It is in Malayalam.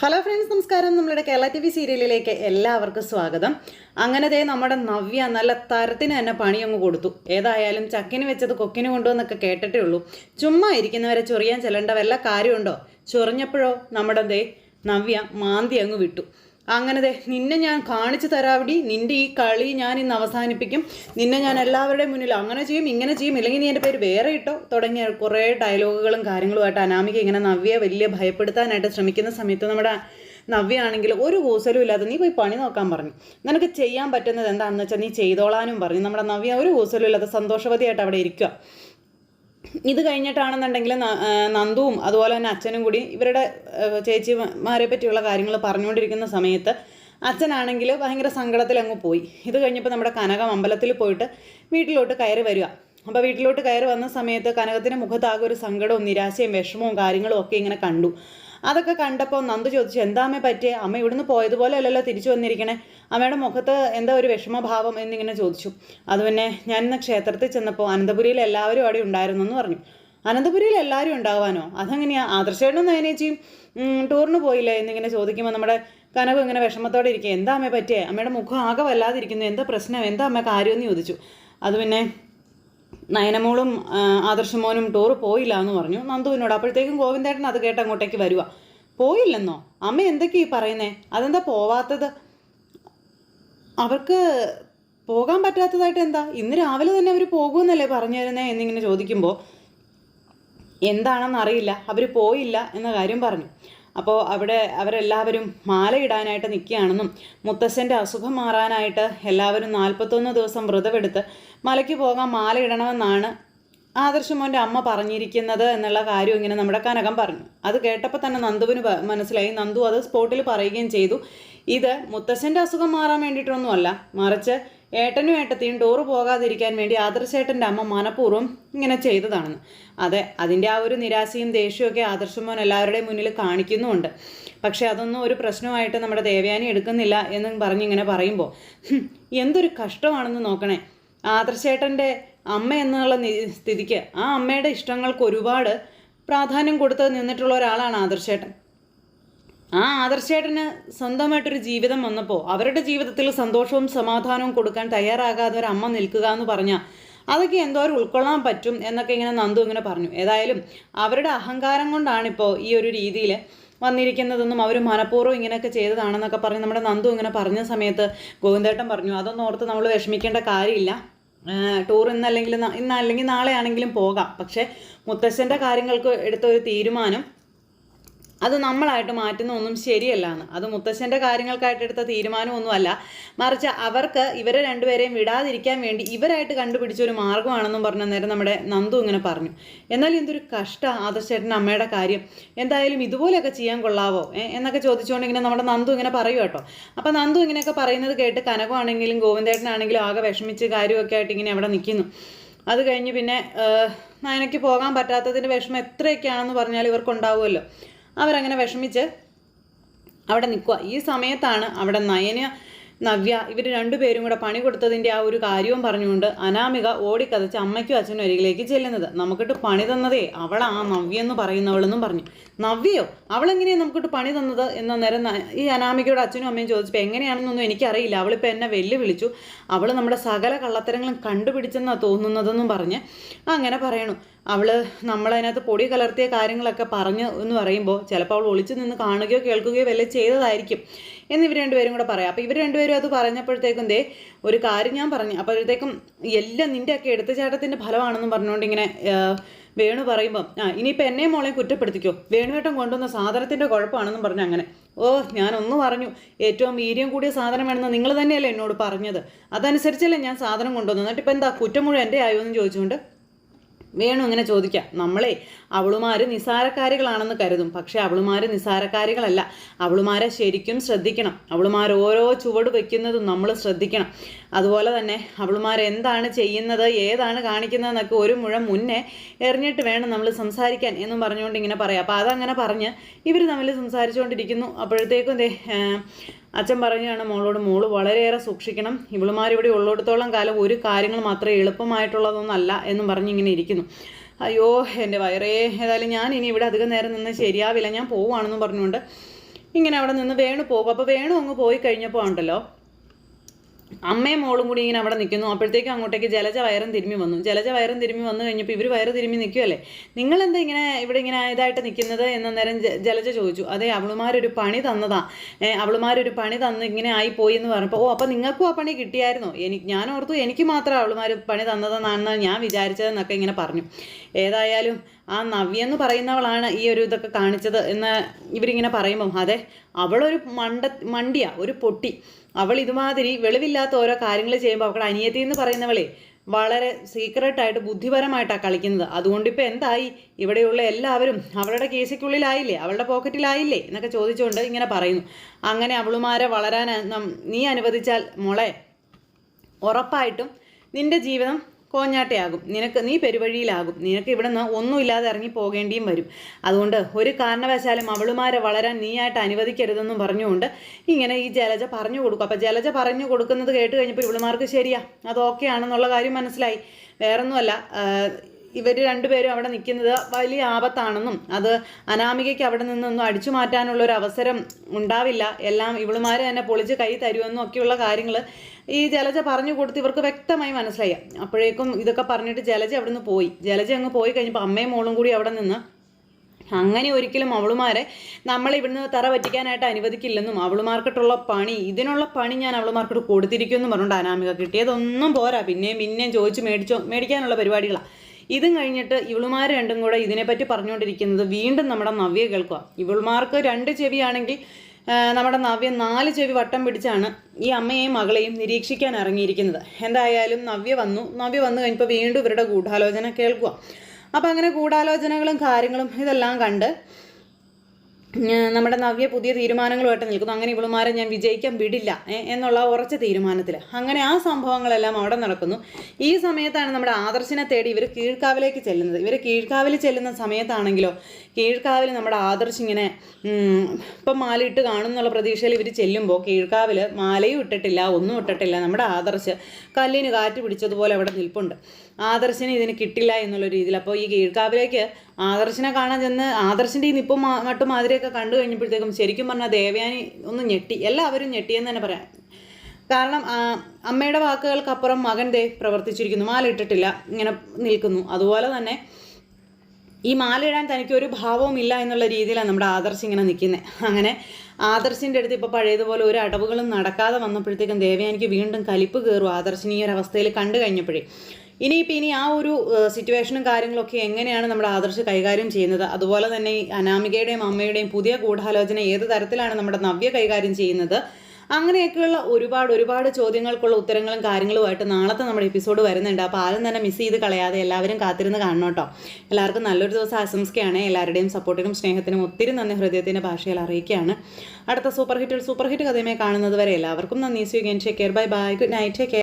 ഹലോ ഫ്രണ്ട്സ് നമസ്കാരം. നമ്മളുടെ കേരള ടി വി സീരിയലിലേക്ക് എല്ലാവർക്കും സ്വാഗതം. അങ്ങനെ ദേ നമ്മുടെ നവ്യ നല്ല തരത്തിന് തന്നെ പണി അങ്ങ് കൊടുത്തു. ഏതായാലും ചക്കിന് വെച്ചത് കൊക്കിന് കൊണ്ടുവന്നൊക്കെ കേട്ടിട്ടേ ഉള്ളൂ. ചുമ്മാ ഇരിക്കുന്നവരെ ചൊറിയാൻ ചെല്ലേണ്ട വല്ല കാര്യമുണ്ടോ? ചൊറിഞ്ഞപ്പോഴോ നമ്മുടെ ദേ നവ്യ മാന്തി അങ്ങ് വിട്ടു. അങ്ങനെ ദേ നിന്നെ ഞാൻ കാണിച്ചു തരാവിടി. നിന്റെ ഈ കളി ഞാൻ ഇന്ന് അവസാനിപ്പിക്കും. നിന്നെ ഞാൻ എല്ലാവരുടെയും മുന്നിൽ അങ്ങനെ ചെയ്യും ഇങ്ങനെ ചെയ്യും. ഇല്ലെങ്കിൽ നീ എന്റെ പേര് വേറെ ഇട്ടോ. തുടങ്ങിയ കുറേ ഡയലോഗുകളും കാര്യങ്ങളുമായിട്ട് അനാമിക ഇങ്ങനെ നവ്യയെ വലിയ ഭയപ്പെടുത്താനായിട്ട് ശ്രമിക്കുന്ന സമയത്ത് നമ്മുടെ നവ്യാണെങ്കിൽ ഒരു കൂസലും ഇല്ലാതെ നീ പോയി പണി നോക്കാൻ പറഞ്ഞു. നിനക്ക് ചെയ്യാൻ പറ്റുന്നത് എന്താണെന്ന് വെച്ചാൽ നീ ചെയ്തോളാനും പറഞ്ഞു. നമ്മുടെ നവ്യ ഒരു കൂസലും ഇല്ലാതെ സന്തോഷവതിയായിട്ട് അവിടെ ഇരിക്കുക ഇത് കഴിഞ്ഞിട്ടാണെന്നുണ്ടെങ്കിൽ നന്ദുവും അതുപോലെ തന്നെ അച്ഛനും കൂടി ഇവരുടെ ചേച്ചിമാരെ പറ്റിയുള്ള കാര്യങ്ങൾ പറഞ്ഞുകൊണ്ടിരിക്കുന്ന സമയത്ത് അച്ഛനാണെങ്കിൽ ഭയങ്കര സങ്കടത്തിൽ അങ്ങ് പോയി. ഇത് കഴിഞ്ഞപ്പോൾ നമ്മുടെ കനകം അമ്പലത്തിൽ പോയിട്ട് വീട്ടിലോട്ട് കയറി വരിക. അപ്പോൾ വീട്ടിലോട്ട് കയറി വന്ന സമയത്ത് കനകത്തിന്റെ മുഖത്താകെ ഒരു സങ്കടവും നിരാശയും വിഷമവും കാര്യങ്ങളും ഒക്കെ ഇങ്ങനെ കണ്ടു. അതൊക്കെ കണ്ടപ്പോൾ നന്ദു ചോദിച്ചു എന്താ അമ്മ പറ്റിയ? അമ്മ ഇവിടുന്ന് പോയതുപോലെ അല്ലല്ലോ തിരിച്ചു വന്നിരിക്കണേ? അമ്മയുടെ മുഖത്ത് എന്താ ഒരു വിഷമഭാവം എന്നിങ്ങനെ ചോദിച്ചു. അത് പിന്നെ ഞാൻ ഇന്ന് ക്ഷേത്രത്തിൽ ചെന്നപ്പോൾ അനന്തപുരിയിൽ എല്ലാവരും അവിടെ ഉണ്ടായിരുന്നു എന്ന് പറഞ്ഞു. അനന്തപുരിയിൽ എല്ലാവരും ഉണ്ടാവാനോ? അതെങ്ങനെയാണ് ആദർശേട്ടനും നയനേച്ചിയും ടൂറിന് പോയില്ലേ എന്നിങ്ങനെ ചോദിക്കുമ്പോൾ നമ്മുടെ കനവ് ഇങ്ങനെ വിഷമത്തോടെ ഇരിക്കുക. എന്താ അമ്മയെ പറ്റിയേ? അമ്മയുടെ മുഖം ആകെ വല്ലാതിരിക്കുന്നു. എന്താ പ്രശ്നം? എന്താ അമ്മ കാര്യമെന്ന് ചോദിച്ചു. അത് പിന്നെ നയനമോളും ആദർശമോനും ടൂറ് പോയില്ല എന്ന് പറഞ്ഞു. നന്ദുവിനോട് അപ്പോഴത്തേക്കും ഗോവിന്ദേട്ടൻ അത് കേട്ട് അങ്ങോട്ടേക്ക് വരുക പോയില്ലെന്നോ? അമ്മ എന്തൊക്കെയാ ഈ പറയുന്നേ? അതെന്താ പോവാത്തത്? അവർക്ക് പോകാൻ പറ്റാത്തതായിട്ട് എന്താ? ഇന്ന് രാവിലെ തന്നെ അവർ പോകുമെന്നല്ലേ പറഞ്ഞു തരുന്നേ എന്നിങ്ങനെ ചോദിക്കുമ്പോൾ എന്താണെന്നറിയില്ല. അവർ പോയില്ല എന്ന കാര്യം പറഞ്ഞു. അപ്പോൾ അവിടെ അവരെല്ലാവരും മാലയിടാനായിട്ട് നിൽക്കുകയാണെന്നും മുത്തശ്ശന്റെ അസുഖം മാറാനായിട്ട് എല്ലാവരും നാൽപ്പത്തൊന്ന് ദിവസം വ്രതമെടുത്ത് മലയ്ക്ക് പോകാൻ മാലയിടണമെന്നാണ് ആദർശമോന്റെ അമ്മ പറഞ്ഞിരിക്കുന്നത് എന്നുള്ള കാര്യം ഇങ്ങനെ നമ്മുടെ കനകം പറഞ്ഞു. അത് കേട്ടപ്പോൾ തന്നെ നന്ദുവിന് മനസ്സിലായി. നന്ദു അത് സ്പോട്ടിൽ പറയുകയും ചെയ്തു. ഇത് മുത്തശ്ശന്റെ അസുഖം മാറാൻ വേണ്ടിയിട്ടൊന്നുമല്ല. മറിച്ച് ഏട്ടനും ഏട്ടത്തെയും ടൂറ് പോകാതിരിക്കാൻ വേണ്ടി ആദർശേട്ടന്റെ അമ്മ മനഃപൂർവം ഇങ്ങനെ ചെയ്തതാണെന്ന്. അതെ അതിന്റെ ആ ഒരു നിരാശയും ദേഷ്യവും ഒക്കെ ആദർശമോൻ എല്ലാവരുടെയും മുന്നിൽ കാണിക്കുന്നുമുണ്ട്. പക്ഷേ അതൊന്നും ഒരു പ്രശ്നമായിട്ട് നമ്മുടെ ദേവയാനി എടുക്കുന്നില്ല എന്ന് പറഞ്ഞിങ്ങനെ പറയുമ്പോൾ എന്തൊരു കഷ്ടമാണെന്ന് നോക്കണേ. ആദർശേട്ടന്റെ അമ്മ എന്നുള്ള സ്ഥിതിക്ക് ആ അമ്മയുടെ ഇഷ്ടങ്ങൾക്ക് ഒരുപാട് പ്രാധാന്യം കൊടുത്ത് നിന്നിട്ടുള്ള ഒരാളാണ് ആദർശേട്ടൻ. ആ ആദർശേട്ടന് സ്വന്തമായിട്ടൊരു ജീവിതം വന്നപ്പോൾ അവരുടെ ജീവിതത്തിൽ സന്തോഷവും സമാധാനവും കൊടുക്കാൻ തയ്യാറാകാതെ ഒരു അമ്മ നിൽക്കുക എന്ന് പറഞ്ഞാൽ അതൊക്കെ എന്തോരം ഉൾക്കൊള്ളാൻ പറ്റും എന്നൊക്കെ ഇങ്ങനെ നന്ദു ഇങ്ങനെ പറഞ്ഞു. ഏതായാലും അവരുടെ അഹങ്കാരം കൊണ്ടാണിപ്പോൾ ഈ ഒരു രീതിയിൽ വന്നിരിക്കുന്നതെന്നും അവർ മനഃപൂർവം ഇങ്ങനെയൊക്കെ ചെയ്തതാണെന്നൊക്കെ പറഞ്ഞ് നമ്മുടെ നന്ദു ഇങ്ങനെ പറഞ്ഞ സമയത്ത് ഗോവിന്ദേട്ടൻ പറഞ്ഞു. അതൊന്നും ഓർത്ത് നമ്മൾ വിഷമിക്കേണ്ട കാര്യമില്ല. ടൂർ ഇന്നല്ലെങ്കിൽ ഇന്നല്ലെങ്കിൽ നാളെ ആണെങ്കിലും പോകാം. പക്ഷേ മുത്തശ്ശന്റെ കാര്യങ്ങൾക്ക് എടുത്ത ഒരു തീരുമാനം അത് നമ്മളായിട്ട് മാറ്റുന്ന ഒന്നും ശരിയല്ല എന്ന് അത് മുത്തശ്ശന്റെ കാര്യങ്ങൾക്കായിട്ട് എടുത്ത തീരുമാനമൊന്നുമല്ല. മറിച്ച് അവർക്ക് ഇവരെ രണ്ടുപേരെയും വിടാതിരിക്കാൻ വേണ്ടി ഇവരായിട്ട് കണ്ടുപിടിച്ച ഒരു മാർഗമാണെന്നും പറഞ്ഞ നേരം നമ്മുടെ നന്ദു ഇങ്ങനെ പറഞ്ഞു. എന്നാൽ എന്തൊരു കഷ്ട ആദർശേട്ടൻ അമ്മയുടെ കാര്യം. എന്തായാലും ഇതുപോലെയൊക്കെ ചെയ്യാൻ കൊള്ളാവോ? എന്നൊക്കെ ചോദിച്ചുകൊണ്ട് ഇങ്ങനെ നമ്മുടെ നന്ദു ഇങ്ങനെ പറയൂ കേട്ടോ. അപ്പോൾ നന്ദു ഇങ്ങനെയൊക്കെ പറയുന്നത് കേട്ട് കനകമാണെങ്കിലും ഗോവിന്ദേട്ടനാണെങ്കിലും ആകെ വിഷമിച്ച് കാര്യമൊക്കെ ആയിട്ട് ഇങ്ങനെ അവിടെ നിൽക്കുന്നു അത് കഴിഞ്ഞ് പിന്നെ നയനയ്ക്ക് പോകാൻ പറ്റാത്തതിന്റെ വിഷമം എത്രയൊക്കെയാണെന്ന് പറഞ്ഞാൽ ഇവർക്കുണ്ടാവുമല്ലോ. അവരങ്ങനെ വിഷമിച്ച് അവിടെ നിൽക്കുക. ഈ സമയത്താണ് അവിടെ നയന നവ്യ ഇവർ രണ്ടുപേരും കൂടെ പണി കൊടുത്തതിന്റെ ആ ഒരു കാര്യവും പറഞ്ഞുകൊണ്ട് അനാമിക ഓടിക്കതച്ച് അമ്മയ്ക്കും അച്ഛനും അരികിലേക്ക് ചെല്ലുന്നത്. നമുക്കിട്ട് പണി തന്നതേ അവളാ നവ്യ എന്ന് പറയുന്നവളെന്നും പറഞ്ഞു. നവ്യയോ? അവളെങ്ങനെയാണ് നമുക്കിട്ട് പണി തന്നത്? എന്ന നേരം ഈ അനാമികയുടെ അച്ഛനും അമ്മയും ചോദിച്ചപ്പോൾ എങ്ങനെയാണെന്നൊന്നും എനിക്കറിയില്ല. അവളിപ്പോൾ എന്നെ വെല്ലുവിളിച്ചു. അവൾ നമ്മുടെ സകല കള്ളത്തരങ്ങളും കണ്ടുപിടിച്ചെന്നാണ് തോന്നുന്നതെന്നും പറഞ്ഞ് അങ്ങനെ പറയണു. അവൾ നമ്മളതിനകത്ത് പൊടി കലർത്തിയ കാര്യങ്ങളൊക്കെ പറഞ്ഞു എന്ന് പറയുമ്പോൾ ചിലപ്പോൾ അവൾ ഒളിച്ചു നിന്ന് കാണുകയോ കേൾക്കുകയോ വല്ല ചെയ്തതായിരിക്കും. എന്ന് ഇവർ രണ്ടുപേരും കൂടെ പറയാം. അപ്പോൾ ഇവർ രണ്ടുപേരും അത് പറഞ്ഞപ്പോഴത്തേക്കും ദേ ഒരു കാര്യം ഞാൻ പറഞ്ഞു. അപ്പോഴത്തേക്കും എല്ലാം നിന്റെയൊക്കെ എടുത്തുചാട്ടത്തിന്റെ ഫലമാണെന്നും പറഞ്ഞുകൊണ്ട് ഇങ്ങനെ വേണു പറയുമ്പം ആ ഇനിയിപ്പോൾ എന്നെ മോളെ കുറ്റപ്പെടുത്തിക്കോ? വേണുവേട്ടം കൊണ്ടുവന്ന സാധനത്തിന്റെ കുഴപ്പമാണെന്നും പറഞ്ഞു അങ്ങനെ. ഓ ഞാനൊന്ന് പറഞ്ഞു ഏറ്റവും വീര്യം കൂടിയ സാധനം വേണമെന്ന് നിങ്ങൾ തന്നെയല്ലേ എന്നോട് പറഞ്ഞത്. അതനുസരിച്ചല്ലേ ഞാൻ സാധനം കൊണ്ടുവന്നു എന്നിട്ട് ഇപ്പം എന്താ കുറ്റം മുഴുവൻ എന്റെ ആയോ എന്ന് ചോദിച്ചുകൊണ്ട് വേണു ഇങ്ങനെ ചോദിക്കാം. നമ്മളെ അവളുമാർ നിസാരക്കാരികളാണെന്ന് കരുതും. പക്ഷേ അവളുമാർ നിസാരക്കാരികളല്ല. അവളുമാരെ ശരിക്കും ശ്രദ്ധിക്കണം. അവളുമാർ ഓരോ ചുവട് വയ്ക്കുന്നതും നമ്മൾ ശ്രദ്ധിക്കണം. അതുപോലെ തന്നെ അവളുമാർ എന്താണ് ചെയ്യുന്നത് ഏതാണ് കാണിക്കുന്നതെന്നൊക്കെ ഒരു മുഴം മുന്നേ എറിഞ്ഞിട്ട് വേണം നമ്മൾ സംസാരിക്കാൻ എന്നും പറഞ്ഞുകൊണ്ട് ഇങ്ങനെ പറയാം. അപ്പോൾ അതങ്ങനെ പറഞ്ഞ് ഇവർ തമ്മിൽ സംസാരിച്ചുകൊണ്ടിരിക്കുന്നു. അപ്പോഴത്തേക്കും ദേ അച്ഛൻ പറഞ്ഞാണ് മോളോട് മോൾ വളരെയേറെ സൂക്ഷിക്കണം. ഇവളുമാരിവിടെ ഉള്ളിടത്തോളം കാലം ഒരു കാര്യങ്ങൾ മാത്രമേ എളുപ്പമായിട്ടുള്ളതൊന്നല്ല എന്നും പറഞ്ഞ് ഇങ്ങനെ ഇരിക്കുന്നു. അയ്യോ എന്റെ വയറേ ഏതായാലും ഞാൻ ഇനി ഇവിടെ അധികം നേരം നിന്ന് ശരിയാവില്ല. ഞാൻ പോവുകയാണെന്നും പറഞ്ഞുകൊണ്ട് ഇങ്ങനെ അവിടെ നിന്ന് വേണു പോകും. അപ്പോൾ വേണു അങ്ങ് പോയി കഴിഞ്ഞപ്പോൾ ഉണ്ടല്ലോ അമ്മയും മോളും കൂടി ഇങ്ങനെ അവിടെ നിൽക്കുന്നു. അപ്പോഴത്തേക്കും അങ്ങോട്ടേക്ക് ജലജ വയറും തിരുമ്മി വന്നു. ജലജ വയറും തിരുമ്മി വന്നു കഴിഞ്ഞപ്പോൾ ഇവർ വയറ് തിരുമ്മി നിൽക്കുമല്ലേ നിങ്ങളെന്താ ഇങ്ങനെ ഇവിടെ ഇങ്ങനെ ഇതായിട്ട് നിൽക്കുന്നത്? എന്ന നേരം ജലജ ചോദിച്ചു. അതെ അവളുമാരൊരു പണി തന്നതാ. അവളുമാരൊരു പണി തന്ന് ഇങ്ങനെ ആയി പോയി എന്ന് പറഞ്ഞപ്പോൾ ഓ അപ്പോൾ നിങ്ങൾക്കും ആ പണി കിട്ടിയായിരുന്നോ? എനിക്ക് ഞാൻ ഓർത്തു എനിക്ക് മാത്രം അവളുമാർ പണി തന്നതെന്നാണെന്ന് ഞാൻ വിചാരിച്ചതെന്നൊക്കെ ഇങ്ങനെ പറഞ്ഞു. ഏതായാലും ആ നവ്യ എന്ന് പറയുന്നവളാണ് ഈ ഒരു ഇതൊക്കെ കാണിച്ചത് എന്ന് ഇവരിങ്ങനെ പറയുമ്പം അതെ അവളൊരു മണ്ട മണ്ടിയാ ഒരു പൊട്ടി. അവൾ ഇതുമാതിരി വെളിവില്ലാത്ത ഓരോ കാര്യങ്ങൾ ചെയ്യുമ്പോൾ അവളുടെ അനിയത്തി എന്ന് പറയുന്നവളെ വളരെ സീക്രട്ടായിട്ട് ബുദ്ധിപരമായിട്ടാണ് കളിക്കുന്നത്. അതുകൊണ്ട് ഇപ്പോൾ എന്തായി? ഇവിടെയുള്ള എല്ലാവരും അവളുടെ കേസിക്കുള്ളിലായില്ലേ? അവളുടെ പോക്കറ്റിലായില്ലേ? എന്നൊക്കെ ചോദിച്ചുകൊണ്ട് ഇങ്ങനെ പറയുന്നു. അങ്ങനെ അവളുമാരെ വളരാൻ നീ അനുവദിച്ചാൽ മോളെ ഉറപ്പായിട്ടും നിന്റെ ജീവിതം കോഞ്ഞാട്ടയാകും. നിനക്ക് നീ പെരുവഴിയിലാകും. നിനക്ക് ഇവിടെ നിന്ന് ഒന്നുമില്ലാതെ ഇറങ്ങി പോകേണ്ടിയും വരും. അതുകൊണ്ട് ഒരു കാരണവശാലും അവളുമാരെ വളരാൻ നീയായിട്ട് അനുവദിക്കരുതെന്നും പറഞ്ഞുകൊണ്ട് ഇങ്ങനെ ഈ ജലജ പറഞ്ഞു കൊടുക്കും. അപ്പോൾ ജലജ പറഞ്ഞു കൊടുക്കുന്നത് കേട്ട് കഴിഞ്ഞപ്പോൾ ഇവളുമാർക്ക് ശരിയാ. അത് ഓക്കെ ആണെന്നുള്ള കാര്യം മനസ്സിലായി. വേറൊന്നുമല്ല. ഇവർ രണ്ടുപേരും അവിടെ നിൽക്കുന്നത് വലിയ ആപത്താണെന്നും അത് അനാമികയ്ക്ക് അവിടെ നിന്നൊന്നും അടിച്ചു മാറ്റാനുള്ള ഒരു അവസരം ഉണ്ടാവില്ല. എല്ലാം ഇവളുമാർ തന്നെ പൊളിച്ച് കൈ തരുമെന്നും ഒക്കെയുള്ള കാര്യങ്ങൾ ഈ ജലജ പറഞ്ഞു കൊടുത്ത് ഇവർക്ക് വ്യക്തമായി മനസ്സിലായി. അപ്പോഴേക്കും ഇതൊക്കെ പറഞ്ഞിട്ട് ജലജ അവിടെ നിന്ന് പോയി. ജലജ അങ്ങ് പോയി കഴിഞ്ഞപ്പോൾ അമ്മയും മോളും കൂടി അവിടെ നിന്ന് അങ്ങനെ ഒരിക്കലും അവളുമാരെ നമ്മളെ ഇവിടുന്ന് തറ പറ്റിക്കാനായിട്ട് അനുവദിക്കില്ലെന്നും അവളുമാർക്കിട്ടുള്ള പണി ഇതിനുള്ള പണി ഞാൻ അവളുമാർക്കിട്ട് കൊടുത്തിരിക്കുമെന്നും പറഞ്ഞുകൊണ്ട് അനാമിക കിട്ടിയതൊന്നും പോരാ. പിന്നെയും പിന്നെയും ചോദിച്ച് മേടിച്ചോ മേടിക്കാനുള്ള പരിപാടികളാണ് ഇതും കഴിഞ്ഞിട്ട് ഇവളുമാർ രണ്ടും കൂടെ ഇതിനെപ്പറ്റി പറഞ്ഞുകൊണ്ടിരിക്കുന്നത് വീണ്ടും നമ്മുടെ നവ്യ കേൾക്കുക. ഇവളുമാർക്ക് രണ്ട് ചെവിയാണെങ്കിൽ നമ്മുടെ നവ്യ നാല് ചെവി വട്ടം പിടിച്ചാണ് ഈ അമ്മയെയും മകളെയും നിരീക്ഷിക്കാൻ ഇറങ്ങിയിരിക്കുന്നത്. എന്തായാലും നവ്യ വന്നു. നവ്യ വന്നു കഴിഞ്ഞപ്പോൾ വീണ്ടും ഇവരുടെ ഗൂഢാലോചന കേൾക്കുക. അപ്പോൾ അങ്ങനെ ഗൂഢാലോചനകളും കാര്യങ്ങളും ഇതെല്ലാം കണ്ട് നമ്മുടെ നവ്യ പുതിയ തീരുമാനങ്ങളുമായിട്ട് നിൽക്കുന്നു. അങ്ങനെ ഇവളുമാരെ ഞാൻ വിജയിക്കാൻ വിടില്ല എന്നുള്ള ഉറച്ച തീരുമാനത്തിൽ അങ്ങനെ ആ സംഭവങ്ങളെല്ലാം അവിടെ നടക്കുന്നു. ഈ സമയത്താണ് നമ്മുടെ ആദർശിനെ തേടി ഇവർ കീഴ്ക്കാവിലേക്ക് ചെല്ലുന്നത്. ഇവർ കീഴ്ക്കാവിൽ ചെല്ലുന്ന സമയത്താണെങ്കിലോ കീഴ്ക്കാവിൽ നമ്മുടെ ആദർശ് ഇങ്ങനെ ഇപ്പം ഇപ്പം മാലയിട്ട് കാണും എന്നുള്ള പ്രതീക്ഷയിൽ ഇവർ ചെല്ലുമ്പോൾ കീഴ്ക്കാവിൽ മാലയും ഇട്ടിട്ടില്ല ഒന്നും ഇട്ടിട്ടില്ല. നമ്മുടെ ആദർശ് കല്ലിന് കാറ്റ് പിടിച്ചതുപോലെ അവിടെ നിൽപ്പുണ്ട്. ആദർശിന് ഇതിന് കിട്ടില്ല എന്നുള്ള രീതിയിൽ. അപ്പോൾ ഈ കീഴ്ക്കാവിലേക്ക് ആദർശനെ കാണാൻ ചെന്ന് ആദർശിന്റെ ഈ നിപ്പും മട്ടും മാതിരിയൊക്കെ കണ്ടു കഴിഞ്ഞപ്പോഴത്തേക്കും ശരിക്കും പറഞ്ഞാൽ ദേവയാനി ഒന്ന് ഞെട്ടി. എല്ലാവരും ഞെട്ടിയെന്ന് തന്നെ പറയാം. കാരണം അമ്മയുടെ വാക്കുകൾക്കപ്പുറം മകൻ ദേ പ്രവർത്തിച്ചിരിക്കുന്നു. മാല ഇട്ടിട്ടില്ല ഇങ്ങനെ നിൽക്കുന്നു. അതുപോലെ തന്നെ ഈ മാലയിടാൻ തനിക്ക് ഒരു ഭാവവും ഇല്ല എന്നുള്ള രീതിയിലാണ് നമ്മുടെ ആദർശ് ഇങ്ങനെ നിൽക്കുന്നത് അങ്ങനെ ആദർശിന്റെ അടുത്ത് ഇപ്പോൾ പഴയതുപോലെ ഒരു അടവുകളും നടക്കാതെ വന്നപ്പോഴത്തേക്കും ദേവയാനിക്ക് വീണ്ടും കലിപ്പ് കയറും ആദർശിനെ ഈ ഒരു അവസ്ഥയിൽ കണ്ടു കഴിഞ്ഞപ്പോഴേ. ഇനിയിപ്പോൾ ഇനി ആ ഒരു സിറ്റുവേഷനും കാര്യങ്ങളൊക്കെ എങ്ങനെയാണ് നമ്മുടെ ആദർശ് കൈകാര്യം ചെയ്യുന്നത്? അതുപോലെ തന്നെ അനാമികയുടെയും അമ്മയുടെയും പുതിയ ഗൂഢാലോചന ഏത് തരത്തിലാണ് നമ്മുടെ നവ്യ കൈകാര്യം ചെയ്യുന്നത്? അങ്ങനെയൊക്കെയുള്ള ഒരുപാട് ഒരുപാട് ചോദ്യങ്ങൾക്കുള്ള ഉത്തരങ്ങളും കാര്യങ്ങളുമായിട്ട് നാളത്തെ നമ്മുടെ എപ്പിസോഡ് വരുന്നുണ്ട്. അപ്പോൾ ആരും തന്നെ മിസ് ചെയ്ത് കളയാതെ എല്ലാവരും കാത്തിരുന്ന് കാണണം കേട്ടോ. എല്ലാവർക്കും നല്ലൊരു ദിവസം ആശംസിക്കുകയാണ്. എല്ലാവരുടെയും സപ്പോർട്ടിനും സ്നേഹത്തിനും ഒത്തിരി നന്ദി. ഹൃദയത്തിന്റെ ഭാഷയിൽ അറിയിക്കുകയാണ്. അടുത്ത സൂപ്പർ ഹിറ്റ് സൂപ്പർ ഹിറ്റ് കഥയുമായി കാണുന്നത് വരെ എല്ലാവർക്കും നന്ദി. സ്വീകരിച്ച് care bye bye good night care